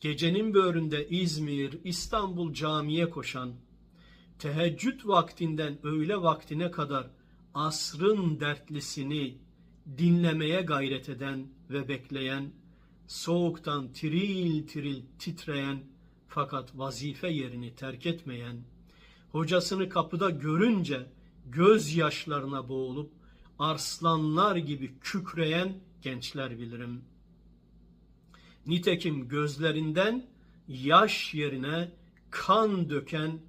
gecenin böğründe İzmir, İstanbul camiye koşan, teheccüd vaktinden öğle vaktine kadar asrın dertlisini dinlemeye gayret eden ve bekleyen, soğuktan tiril tiril titreyen fakat vazife yerini terk etmeyen, hocasını kapıda görünce gözyaşlarına boğulup arslanlar gibi kükreyen gençler bilirim. Nitekim gözlerinden yaş yerine kan döken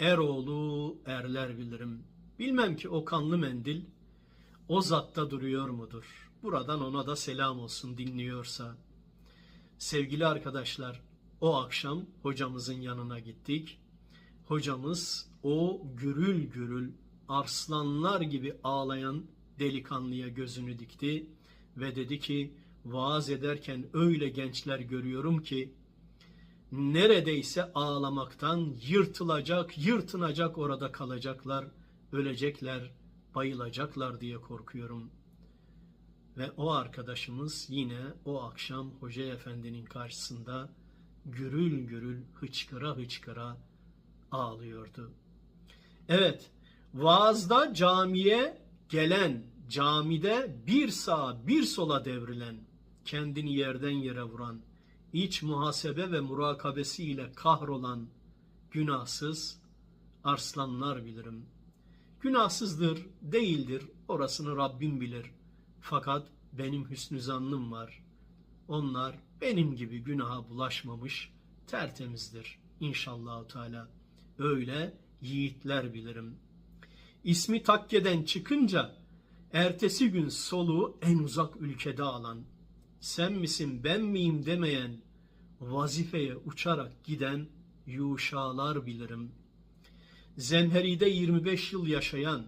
eroğlu erler bilirim. Bilmem ki o kanlı mendil o zatta duruyor mudur? Buradan ona da selam olsun dinliyorsa. Sevgili arkadaşlar, o akşam hocamızın yanına gittik. Hocamız o gürül gürül arslanlar gibi ağlayan delikanlıya gözünü dikti ve dedi ki vaaz ederken öyle gençler görüyorum ki neredeyse ağlamaktan yırtılacak, yırtınacak orada kalacaklar, ölecekler, bayılacaklar diye korkuyorum. Ve o arkadaşımız yine o akşam Hoca Efendi'nin karşısında gürül gürül hıçkıra hıçkıra ağlıyordu. Evet, vaazda camiye gelen, camide bir sağa bir sola devrilen, kendini yerden yere vuran, iç muhasebe ve murakabesi ile kahrolan günahsız arslanlar bilirim. Günahsızdır, değildir, orasını Rabbim bilir. Fakat benim hüsnü zannım var. Onlar benim gibi günaha bulaşmamış, tertemizdir inşallah Teala. Öyle yiğitler bilirim. İsmi takkeden çıkınca ertesi gün soluğu en uzak ülkede alan, sen misin ben miyim demeyen, vazifeye uçarak giden yuşalar bilirim. Zemheri'de 25 yıl yaşayan,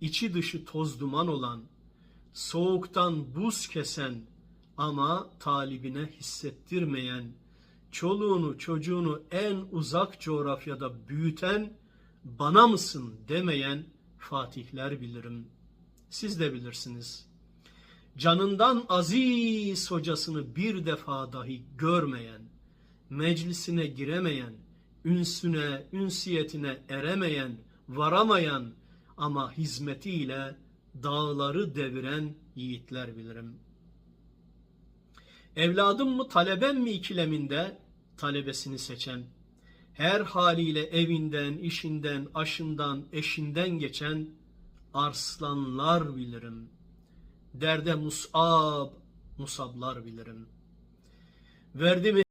içi dışı toz duman olan, soğuktan buz kesen ama talibine hissettirmeyen, çoluğunu çocuğunu en uzak coğrafyada büyüten, bana mısın demeyen fatihler bilirim. Siz de bilirsiniz. Canından aziz hocasını bir defa dahi görmeyen, meclisine giremeyen, ünsüne, ünsiyetine eremeyen, varamayan ama hizmetiyle dağları deviren yiğitler bilirim. Evladım mı talebem mi ikileminde talebesini seçen, her haliyle evinden, işinden, aşından, eşinden geçen arslanlar bilirim. Derde musab, musablar bilirim. Verdi mi